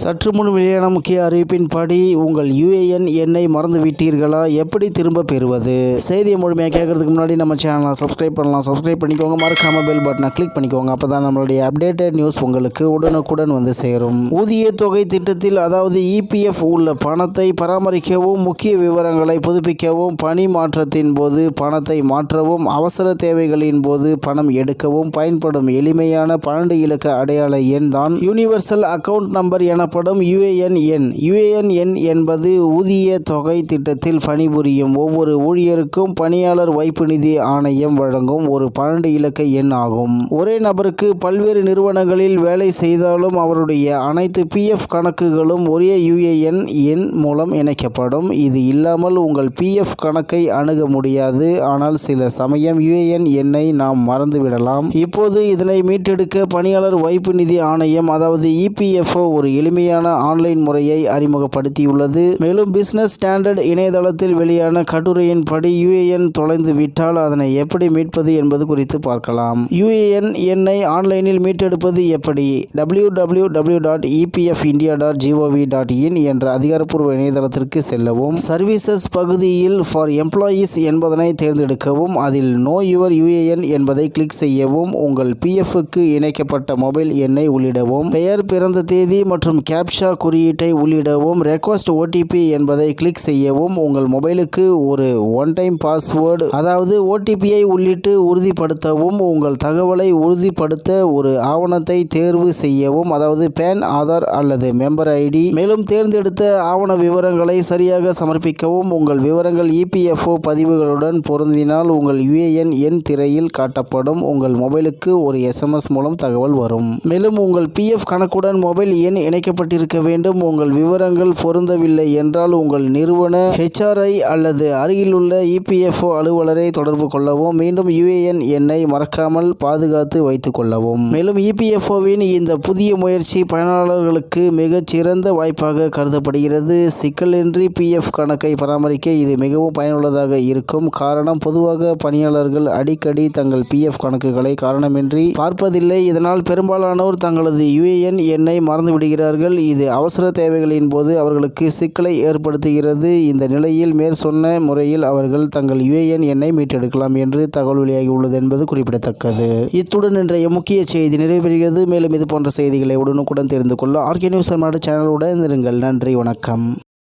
சற்று முன் வெளியான முக்கிய அறிவிப்பின்படி உங்கள் யுஏஎன் எண்ணை மறந்து விட்டீர்களா எப்படி திரும்ப பெறுவது? செய்தியை முழுமையாக கேட்கறதுக்கு முன்னாடி நம்ம சேனலை சப்ஸ்கிரைப் பண்ணலாம். சப்ஸ்கிரைப் பண்ணிக்கோங்க. மறக்காம பெல் பட்டனை கிளிக் பண்ணிக்கோங்க. அப்போ தான் நம்மளுடைய அப்டேட்டட் நியூஸ் உங்களுக்கு உடனுக்குடன் வந்து சேரும். ஊதிய தொகை திட்டத்தில் அதாவது இபிஎஃப் உள்ள பணத்தை பராமரிக்கவும் முக்கிய விவரங்களை புதுப்பிக்கவும் பணி மாற்றத்தின் போது பணத்தை மாற்றவும் அவசர தேவைகளின் போது பணம் எடுக்கவும் பயன்படும் எளிமையான பன்னெண்டு இலக்க அடையாள எண் தான் யூனிவர்சல் அக்கவுண்ட் நம்பர் என எனப்படும் யுஏஎன் எண். யுஏஎன் எண் என்பது ஊதிய தொகை திட்டத்தில் பணிபுரியும் ஒவ்வொரு ஊழியருக்கும் பணியாளர் வைப்பு நிதி ஆணையம் வழங்கும் ஒரு பன்னெண்டு இலக்க எண் ஆகும். ஒரே நபருக்கு பல்வேறு நிறுவனங்களில் வேலை செய்தாலும் அவருடைய அனைத்து பிஎஃப் கணக்குகளும் ஒரே யுஏஎன் எண் மூலம் இணைக்கப்படும். இது இல்லாமல் உங்கள் பிஎஃப் கணக்கை அணுக முடியாது. ஆனால் சில சமயம் யுஏஎன் எண்ணை நாம் மறந்துவிடலாம். இப்போது இதனை மீட்டெடுக்க பணியாளர் வைப்பு நிதி ஆணையம் அதாவது இபிஎஃப்ஓ ஒரு எளிமையான ஆன்லைன் முறையை அறிமுகப்படுத்தியுள்ளது. மேலும் பிசினஸ் ஸ்டாண்டர்ட் இணையதளத்தில் வெளியான கட்டுரையின்படி யுஏஎன் தொலைந்து விட்டால் அதனை எப்படி மீட்பது என்பது குறித்து பார்க்கலாம். யுஏஎன் எண்ணை ஆன்லைனில் மீட்டெடுப்பது எப்படி? W W W dot EPF India dot GOV dot in என்ற அதிகாரப்பூர்வ இணையதளத்திற்கு செல்லவும். சர்வீசஸ் பகுதியில் ஃபார் எம்ப்ளாயீஸ் என்பதனை தேர்ந்தெடுக்கவும். அதில் நோ யுவர் யுஏஎன் என்பதை கிளிக் செய்யவும். உங்கள் பிஎஃப்க்கு இணைக்கப்பட்ட மொபைல் எண்ணை உள்ளிடவும். பெயர் பிறந்த தேதி மற்றும் கேப்ஷா குறியீட்டை உள்ளிடவும் ரெக்வஸ்ட் ஓடிபி என்பதை கிளிக் செய்யவும் உங்கள் மொபைலுக்கு ஒரு ஒன் டைம் பாஸ்வேர்டு அதாவது ஓடிபியை உள்ளிட்டு உறுதிப்படுத்தவும் உங்கள் தகவலை உறுதிப்படுத்த ஒரு ஆவணத்தை தேர்வு செய்யவும் அதாவது பேன் ஆதார் அல்லது மெம்பர் ஐடி மேலும் தேர்ந்தெடுத்த ஆவண விவரங்களை சரியாக சமர்ப்பிக்கவும் உங்கள் விவரங்கள் இபிஎஃப்ஓ பதிவுகளுடன் பொருந்தினால் உங்கள் யுஏஎன் எண் திரையில் காட்டப்படும் உங்கள் மொபைலுக்கு ஒரு எஸ்எம்எஸ் மூலம் தகவல் வரும். மேலும் உங்கள் பிஎஃப் கணக்குடன் மொபைல் எண் இணைக்கப்பட்டிருக்க வேண்டும். உங்கள் விவரங்கள் பொருந்தவில்லை என்றால் உங்கள் நிறுவன ஹெச்ஆர்ஐ அல்லது அருகிலுள்ள இபிஎஃப்ஓ அலுவலரை தொடர்பு கொள்ளவும் மீண்டும் யுஏஎன் எண்ணை மறக்காமல் பாதுகாத்து வைத்துக் கொள்ளவும். மேலும் இபிஎஃப்ஓவின் இந்த புதிய முயற்சி பயனாளர்களுக்கு மிகச் சிறந்த வாய்ப்பாக கருதப்படுகிறது. சிக்கலின்றி பிஎஃப் கணக்கை பராமரிக்க இது மிகவும் பயனுள்ளதாக இருக்கும். காரணம் பொதுவாக பணியாளர்கள் அடிக்கடி தங்கள் பிஎஃப் கணக்குகளை காரணமின்றி பார்ப்பதில்லை. இதனால் பெரும்பாலானோர் தங்களது யுஏஎன் எண்ணை மறந்து விடுகிறார்கள் இது அவசர தேவைகளின் போது அவர்களுக்கு சிக்கலை ஏற்படுத்துகிறது. இந்த நிலையில் மேற்சொன்ன முறையில் அவர்கள் தங்கள் யுஏஎன் எண்ணை மீட்டெடுக்கலாம் என்று தகவல் வெளியாகியுள்ளது என்பது குறிப்பிடத்தக்கது. இத்துடன் இன்றைய முக்கிய செய்தி நிறைவேறுகிறது மேலும் இது போன்ற செய்திகளை உடனுக்குடன் தெரிந்து கொள்ள ஆர்கே நியூஸ் சேனலுடன் இருங்கள். நன்றி வணக்கம்.